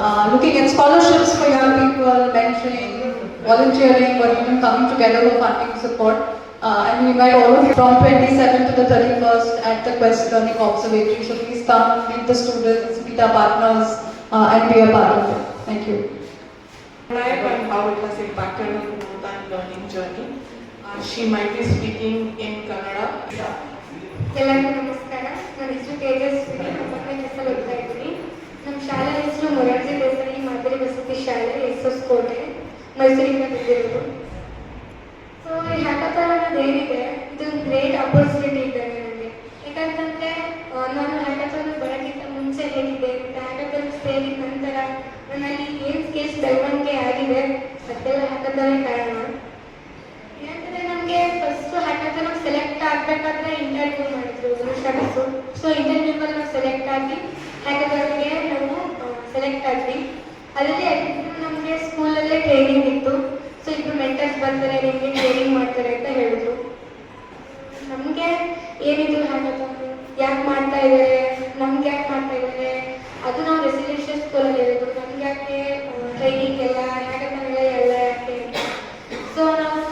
Uh, looking at scholarships for young people, mentoring, volunteering, or even coming together for funding support. Uh, and we invite all of you from 27 to the 31st at the Quest Learning Observatory. So please come, meet the students, meet our partners, uh, and be a part of it. Thank you. Life and how it has impacted on growth and learning journey. Uh, she might be speaking in Kannada. Kerala. ನಮ್ಮ ಶಾಲೆ ಹೆಸರು ಮೊರಾರ್ಜಿ ದೇಸಾಯಿ ಮಾದರಿ ವಸತಿ ಶಾಲೆ S S ಕೋಟೆ, ಮೈಸೂರಿಂದ ಬಂದಿರೋದು. So ಈ ಹ್ಯಾಕಥಾನ್ ಅನ್ನೋದು ಏನಿದೆ ಇದು ಒಂದು ಗ್ರೇಟ್ ಅಪರ್ಚುನಿಟಿ ಇದೆ ನನಗೆ. ಯಾಕಂತಂದ್ರೆ ನಾನು ಹ್ಯಾಕಥಾನ್ ಬರೋಕ್ಕಿಂತ ಮುಂಚೆ ಹೇಗಿದ್ದೆ ಹ್ಯಾಕಥಾನ್ ಸೇರಿದ ನಂತರ ನನ್ನಲ್ಲಿ ಏನು ಸ್ಕಿಲ್ಸ್ ಬೆಳವಣಿಗೆ ಆಗಿದೆ, ಅದೆಲ್ಲ ಹ್ಯಾಕಥಾನೇ ಕಾರಣ. ಏನಂದ್ರೆ ನಮಗೆ ಫಸ್ಟ್ ಹ್ಯಾಕಥಾನ್ ಸೆಲೆಕ್ಟ್ ಆಗಬೇಕಾದ್ರೆ ಇಂಟರ್ವ್ಯೂ ಮಾಡಿದ್ರು ಸೊ ಇಂಟರ್ವ್ಯೂವಲ್ಲಿ ನಾವು ಸೆಲೆಕ್ಟ್ ಆಗಿ ಹ್ಯಾಕಥಾನ್ಗೆ ಸೆಲೆಕ್ಟ್ ಆದ್ವಿ ಅದರಲ್ಲಿ ನಮಗೆ ಸ್ಕೂಲಲ್ಲೇ ಟ್ರೈನಿಂಗ್ ಇತ್ತು. ಸೊ ಇಬ್ಬರು ಮೆಂಟರ್ಸ್ ಬರ್ತಾರೆ, ನಿಮಗೆ ಟ್ರೈನಿಂಗ್ ಮಾಡ್ತಾರೆ ಅಂತ ಹೇಳಿದ್ರು. ನಮಗೆ ಏನಿದ್ರು ಹ್ಯಾಕಥಾನ್ ಯಾಕೆ ಮಾಡ್ತಾ ಇದ್ದಾರೆ ನಮ್ಗೆ ಯಾಕೆ ಮಾಡ್ತಾ ಇದ್ದಾರೆ ಅದು ನಾವು ರೆಸಿಡೆನ್ಷಿಯಲ್ ಸ್ಕೂಲಲ್ಲಿ ಇರೋದು ನಮ್ಗೆ ಯಾಕೆ ಟ್ರೈನಿಂಗ್ ಎಲ್ಲ ಹ್ಯಾಕಥಾನ್ ಎಲ್ಲ ಎಲ್ಲ ಯಾಕೆ? ಸೊ ನಾವು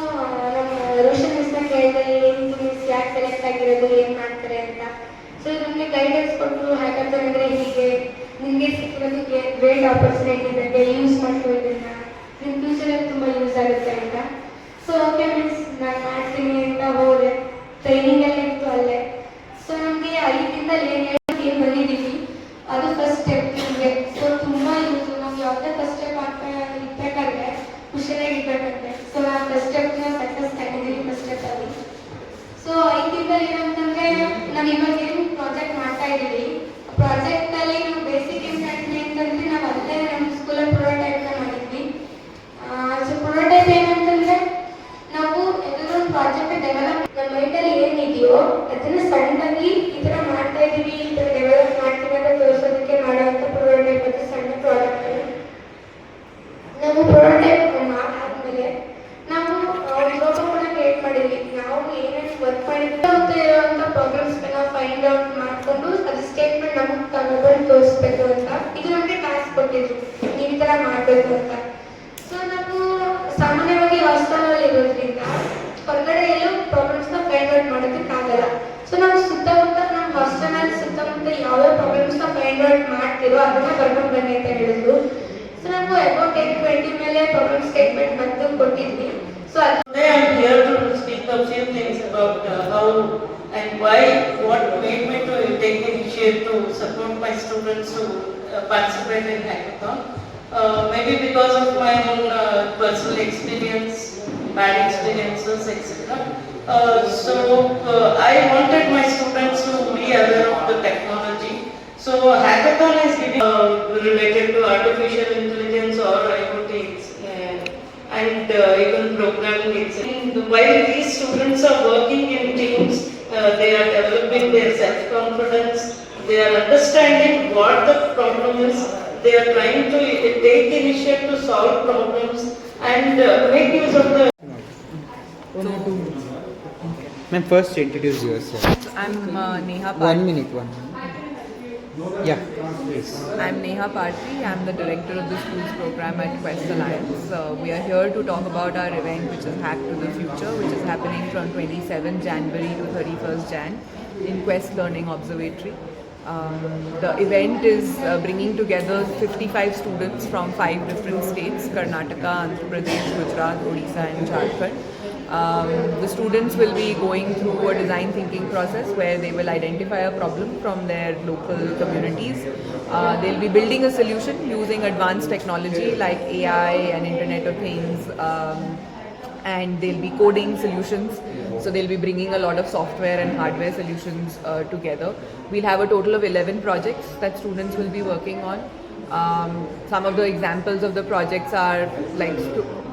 ನಮ್ಮ ರೋಷನ್ ಮಿಸ್ನ ಕೇಳಿದೆ ಏನಿದು ಮಿಸ್ ಯಾಕೆ ಸೆಲೆಕ್ಟ್ ಆಗಿರೋದು, ಏನು ಮಾಡ್ತಾರೆ ಅಂತ. ಸೊ ನಮಗೆ ಗೈಡೆನ್ಸ್ ಕೊಟ್ಟರು ಹ್ಯಾಕಥಾನ್ ಅಂದರೆ ಹೀಗೆ. ನಿಮಗೆ ಸಿಕ್ಕಿರೋದಕ್ಕೆ ಗ್ರೇಟ್ ಆಪರ್ಚುನಿಟಿ ಇದೆ ಯೂಸ್ ಮಾಡ್ಕೋ ಇದನ್ನ. ನಿಮ್ಮ ಫ್ಯೂಚರಲ್ಲಿ ತುಂಬ ಯೂಸ್ ಆಗುತ್ತೆ ಅಂತ. ಸೊ ಓಕೆ ಮೀನ್ಸ್ ನಾನು ಮಾಡ್ತೀನಿ ಅಂತ ಹೋದೆ. ಟ್ರೈನಿಂಗ್ ಎಲ್ಲ ಇತ್ತು ಅಲ್ಲೇ. ಸೊ ನಮಗೆ ಐದಿಂದ ಏನು ಬಂದಿದ್ದೀವಿ. ಅದು ಫಸ್ಟ್ ಸ್ಟೆಪ್ ನಿಮಗೆ. ಸೊ ತುಂಬ ಯೂಸು ನಾವು ಯಾವುದೇ ಫಸ್ಟ್ ಸ್ಟೆಪ್ ಆಗ್ತಾ ಇರ್ಬೇಕಾದ್ರೆ ಖುಷಿಯಾಗಿರ್ಬೇಕಂತೆ ಸೊ ಆ ಫಸ್ಟ್ ಸ್ಟೆಪ್ನ ಸಕ್ಸಸ್ ಕಂಡಿದ್ದೀವಿ ಫಸ್ಟ್ ಸ್ಟೆಪ್ ಅಲ್ಲಿ. ಸೊ ಐದಿಂದ ಏನಂತಂದ್ರೆ ನಾವು ಇವಾಗ ಏನು ಪ್ರಾಜೆಕ್ಟ್ ಮಾಡ್ತಾ ಇದ್ದೀವಿ ಪ್ರಾಜೆಕ್ಟ್ ಅಲ್ಲಿ ನಾವು ಬನ್ನಿ ಅಂತ ಹೇಳಿದ್ರು ಸೊ ನಾವು ಅಬೌಟ್ ಟೆನ್ ಟ್ವೆಂಟಿ ಮೇಲೆ ಪ್ರಾಬ್ಲಮ್ ಸ್ಟೇಟ್ಮೆಂಟ್ ಬಂದು ಕೊಟ್ಟಿದ್ವಿ ಸೊ ಅದು Today I am here to speak a few things about uh, how and why, what made me to take the initiative to support my students to uh, participate in hackathon. Uh, maybe because of my own uh, personal experience, bad experiences, etc. Uh, so uh, I wanted my students to be aware of the technology. So hackathon is While these students are working in teams, uh, they are developing their self-confidence, they are understanding what the problem is, they are trying to take initiative to solve problems and uh, make use of the Ma'am, first introduce yourself. I'm uh, Neha One minute, one minute. Yeah, please. I'm Neha Patri. I'm the director of the schools program at Quest Alliance. We are here to talk about our event, which is Hack to the Future, which is happening from 27 January to 31st Jan in Quest Learning Observatory. Um, the event is uh, bringing together 55 students from five different states Karnataka, Andhra Pradesh, Gujarat, Odisha, and Jharkhand. Um, the students will be going through a design thinking process where they will identify a problem from their local communities. Uh, they'll be building a solution using advanced technology like AI and Internet of Things. Um, and they'll be coding solutions. So they'll be bringing a lot of software and hardware solutions uh, together. We'll have a total of 11 projects that students will be working on. Um, some of the examples of the projects are like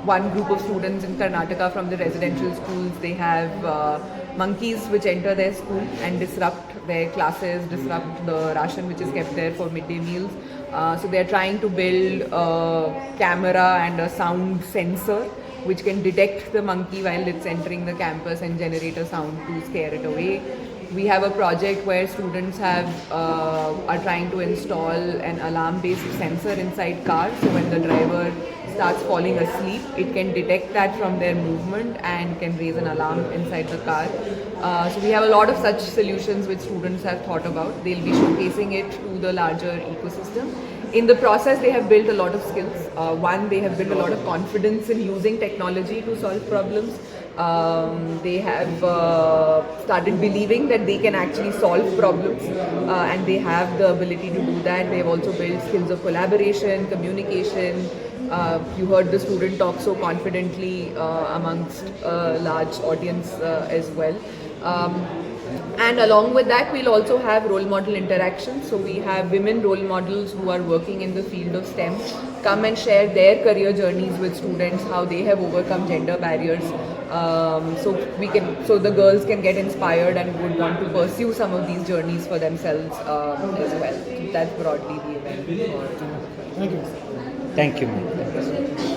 one group of students in Karnataka from the residential schools. They have uh, monkeys which enter their school and disrupt their classes, disrupt the ration which is kept there for midday meals. Uh, so they are trying to build a camera and a sound sensor which can detect the monkey while it's entering the campus and generate a sound to scare it away. We have a project where students have uh, are trying to install an alarm-based sensor inside cars. So when the driver starts falling asleep, it can detect that from their movement and can raise an alarm inside the car. Uh, so we have a lot of such solutions which students have thought about. They'll be showcasing it to the larger ecosystem. In the process, they have built a lot of skills. Uh, one, they have built a lot of confidence in using technology to solve problems. Um, they have uh, started believing that they can actually solve problems uh, and they have the ability to do that. They have also built skills of collaboration, communication. Uh, you heard the student talk so confidently uh, amongst a large audience uh, as well. Um, and along with that, we'll also have role model interactions. So we have women role models who are working in the field of STEM come and share their career journeys with students, how they have overcome gender barriers. Um, so we can, so the girls can get inspired and would want to pursue some of these journeys for themselves um, as well. So that's broadly the event. Thank you, ma'am.